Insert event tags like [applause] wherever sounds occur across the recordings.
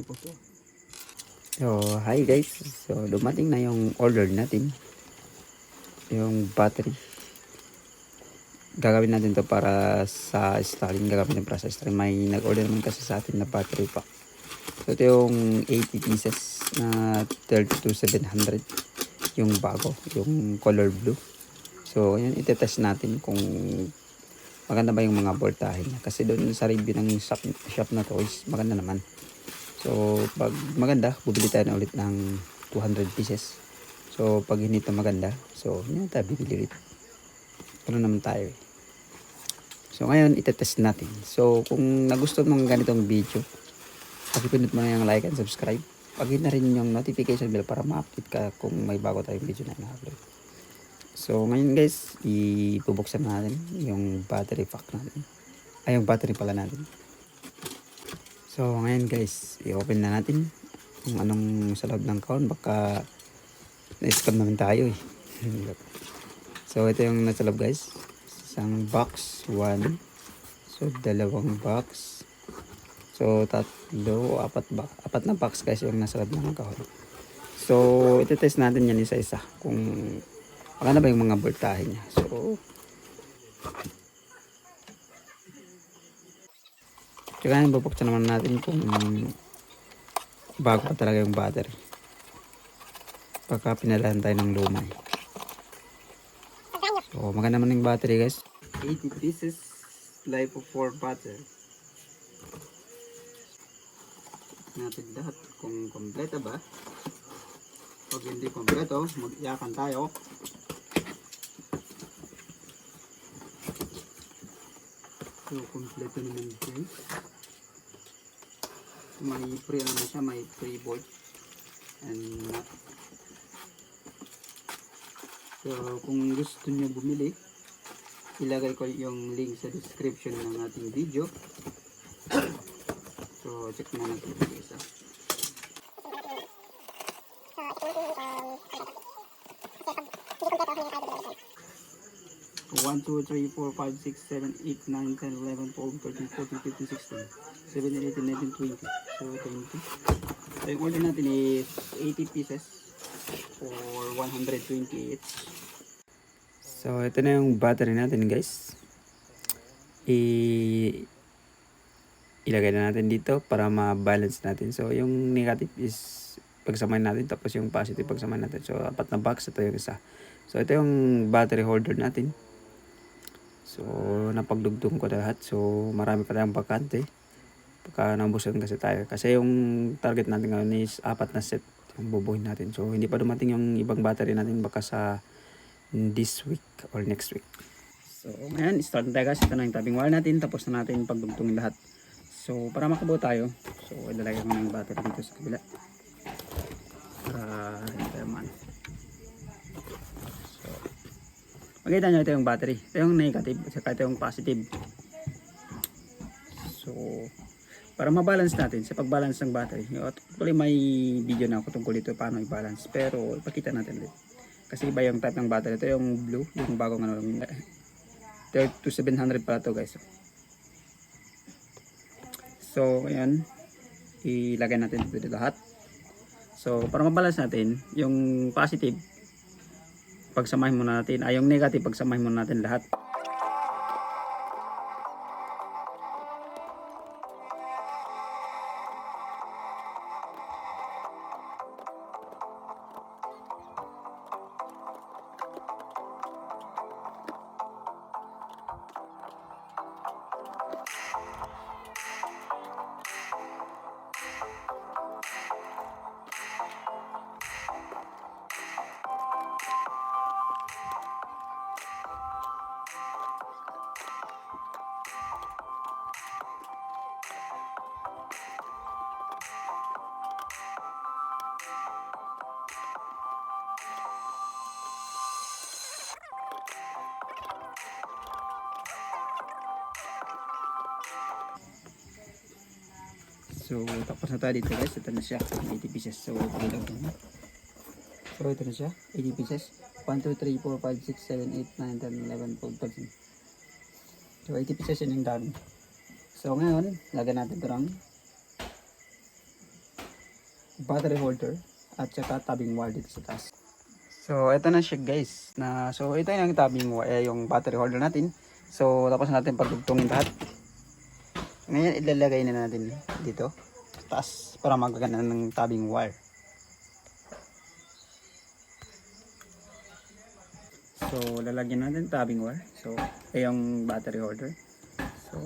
Kasi po to. So, hi guys. So, dumating na yung order natin. Yung battery. Gagawin natin to para sa installing. Gagawin natin para sa installing. May nag-order naman kasi sa atin na battery pack. So, ito yung 80 pieces na 32700 Yung bago. Yung color blue. So, yun, itetest natin kung maganda ba yung mga voltahe niya. Kasi doon sa review ng shop, shop na to is maganda naman. So, pag maganda, bubili tayo na ulit ng 200 pieces. So, pag hindi ito maganda, so, hindi tayo bibili ulit. Ano naman tayo eh. So, ngayon, itetest natin. So, kung nagustuhan mo ng ganitong video, pakipindot mo na yung like and subscribe. Pag na rin yung notification bell para ma-update ka kung may bago tayong video na na-upload. So, ngayon guys, ibubuksan natin yung battery pack natin. Ay, yung battery pala natin. So, ngayon guys, i-open na natin kung anong sa loob ng count. Baka na-scam naman tayo eh. [laughs] so, ito yung nasa loob guys. Isang box, one. So, dalawang box. So, tatlo, apat ba? Apat na box guys yung nasa loob ng kahon. So, ito-test natin yan isa-isa kung maganda ba yung mga voltahe niya. So, Tsaka bubuksan naman natin kung bago pa talaga yung battery. Pagka pinalahan tayo ng luma. eh. So, maganda naman yung battery guys. 80 pieces, life of 4 battery. Natin lahat kung kompleto ba. Pag hindi kompleto, mag-iyakan tayo. So, kompleto naman guys. May pre ano siya, may pre bolt and nut. So, kung gusto niyo bumili, ilagay ko yung link sa description ng ating video. [coughs] So, check mo natin ito isa. So, 1, 2, 3, 4, 5, 6, 7, 8, 9, 10, 11, 12, 13, 14, 15, 16, 17, 18, 19, 20. So, 20. So, yung order natin is 80 pieces for 120 each. So, ito na yung battery natin guys. I ilagay na natin dito para ma-balance natin. So, yung negative is pagsamahin natin tapos yung positive pagsamahin natin. So, apat na box. Ito yung isa. So, ito yung battery holder natin. So, napagdugtong ko lahat. So, marami pa tayong bakante. Pagka nabusan kasi tayo. Kasi yung target natin ngayon is apat na set yung bubuhin natin. So, hindi pa dumating yung ibang battery natin baka sa this week or next week. So, ngayon, start na tayo guys. Ito na yung tapping wire natin. Tapos na natin pagdugtungin lahat. So, para makabuo tayo. So, ilalagay ko na yung battery dito sa kabila. Para hindi tayo man. So, makita nyo ito yung battery. Ito yung negative. Saka ito yung positive. So, para ma-balance natin sa pag-balance ng battery. Actually, may video na ako tungkol dito paano i-balance. Pero, ipakita natin ulit. Kasi iba yung type ng battery. Ito yung blue, yung bagong ano. yung 3700 pala to guys. So, ayan. Ilagay natin dito lahat. So, para mabalance natin, yung positive, pagsamahin muna natin. Ay, yung negative, pagsamahin muna natin lahat. So, tapos na tayo dito guys. Ito na siya. 80 pieces. So, ito lang na. So, ito na siya. 80 pieces. 1, 2, 3, 4, 5, 6, 7, 8, 9, 10, 11, 12, 13. So, 80 pieces yun yung dami. So, ngayon, lagyan natin ito ng battery holder at saka tabbing wire dito sa taas. So, ito na siya guys. Na, so, ito yung tabbing wire, eh, yung battery holder natin. So, tapos natin pagdugtungin lahat. Ngayon, ilalagay na natin dito taas para magagana ng tabbing wire. So, lalagyan natin tabbing wire. So, ito yung battery holder. So,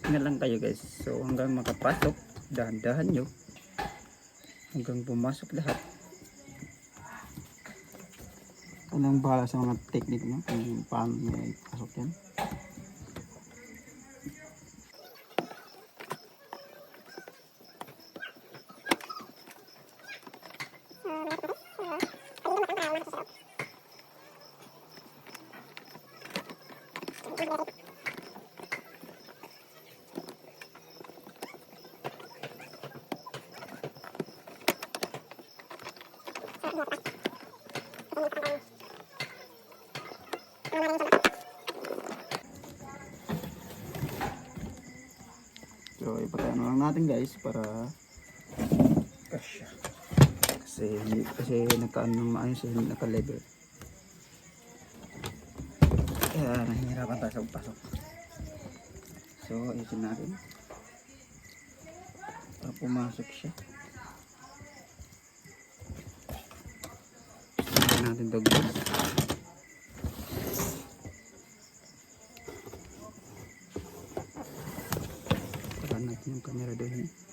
tingnan lang kayo guys. So, hanggang makapasok, dahan-dahan nyo. Hanggang pumasok lahat. Walang bahala sa mga technique nyo kung paano nyo ipasok yan. So, ipatayan na lang natin guys para kasya. Kasi, hindi- kasi nagkaan ng maayos hindi naka-level. Kaya nahihirapan tayo sa pasok. So, ayusin natin. Para pumasok siya. Natin to guys. Tagaan natin yung camera doon. eh.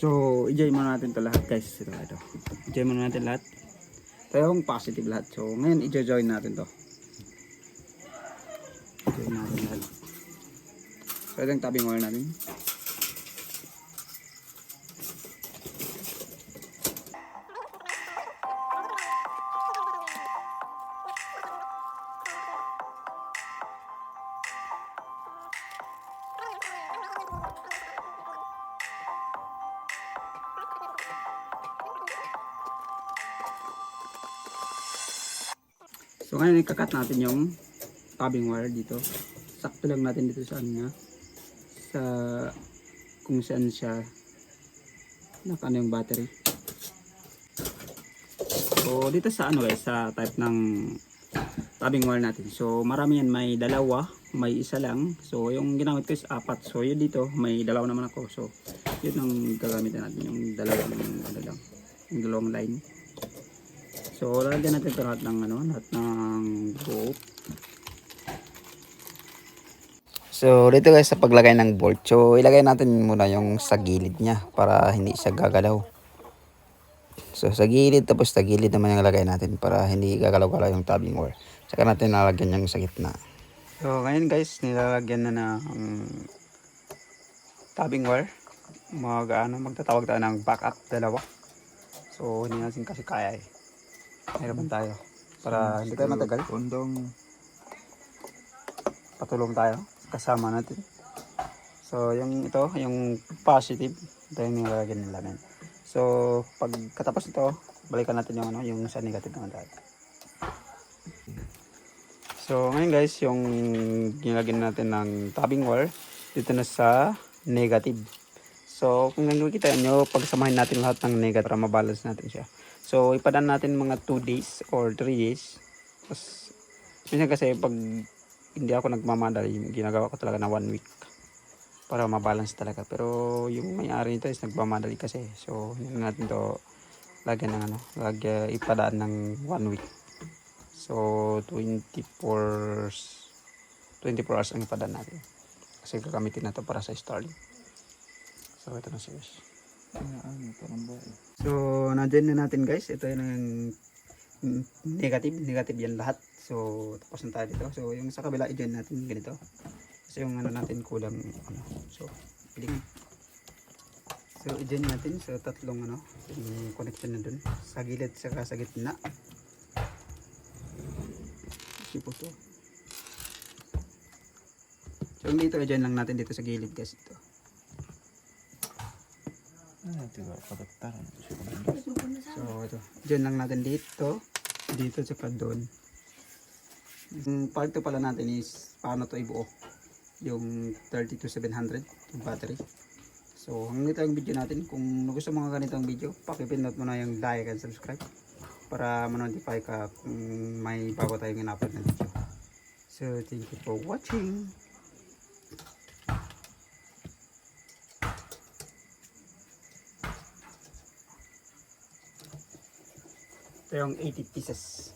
So, i-join muna natin to lahat guys. Ito, ito. I-join muna natin lahat. Ito yung positive lahat. So, ngayon i-join natin to. I-join natin lahat. So, ito yung tabbing wire natin. So ngayon ikakat natin yung tabbing wire dito. Sakto lang natin dito sa ano. Sa kung saan siya nakano yung battery. So dito sa ano guys, sa type ng tabbing wire natin. So marami yan, may dalawa, may isa lang. So yung ginamit ko is apat. So yun dito, may dalawa naman ako. So yun ang gagamitin natin, yung dalawang ano lang, yung dalawang line. So, lalagyan natin ito lahat ng ano, lahat ng rope. So, dito guys sa paglagay ng bolt. So, ilagay natin muna yung sa gilid niya para hindi siya gagalaw. So, sa gilid tapos sa gilid naman yung lagay natin para hindi gagalaw-galaw yung tabbing wire. Saka natin nalagyan yung sa gitna. So, ngayon guys, nilalagyan na ng tabbing wire. Mag, ano, magtatawag tayo ng backup dalawa. So, hindi natin kasi kaya eh. Hirapan tayo. Para hindi tayo matagal. Kondong Patulong tayo. Kasama natin. So, yung ito, yung positive, ito yung nilalagyan nila namin. So, pag katapos ito, balikan natin yung ano, yung sa negative naman tayo. So, ngayon guys, yung nilagyan natin ng tabbing wire, dito na sa negative. So, kung nakikita nyo, pagsamahin natin lahat ng negative para mabalance natin siya. So, ipadaan natin mga 2 days or 3 days. Tapos, minsan kasi pag hindi ako nagmamadali, ginagawa ko talaga na 1 week para mabalance talaga. Pero yung may-ari nito is nagmamadali kasi. So, hindi natin to lagyan ng ano, lagyan ipadaan ng 1 week. So, 24 24 hours ang ipadaan natin. Kasi gagamitin na to para sa Starlink. So, ito na guys. Ano, parang ba eh. So, nandiyan na natin guys. Ito yung negative. Negative yan lahat. So, tapos na tayo dito. So, yung sa kabila, i-join natin ganito. Kasi yung ano natin kulang. Ano, so, piling. So, i-join natin. So, tatlong ano, yung connection na dun. Sa gilid, saka sa gitna. Yung po to. So, dito, dyan lang natin dito sa gilid guys ito. Siya ko na. So, ito. Dyan lang natin dito. Dito sa doon. Yung part 2 pala natin is paano to ibuo. Yung 32700 yung battery. So, hanggang ito yung video natin. Kung gusto mga ganitong video, pakipindot mo na yung like and subscribe para ma-notify ka kung may bago tayong in-upload na video. So, thank you for watching. Ito yung 80 pieces.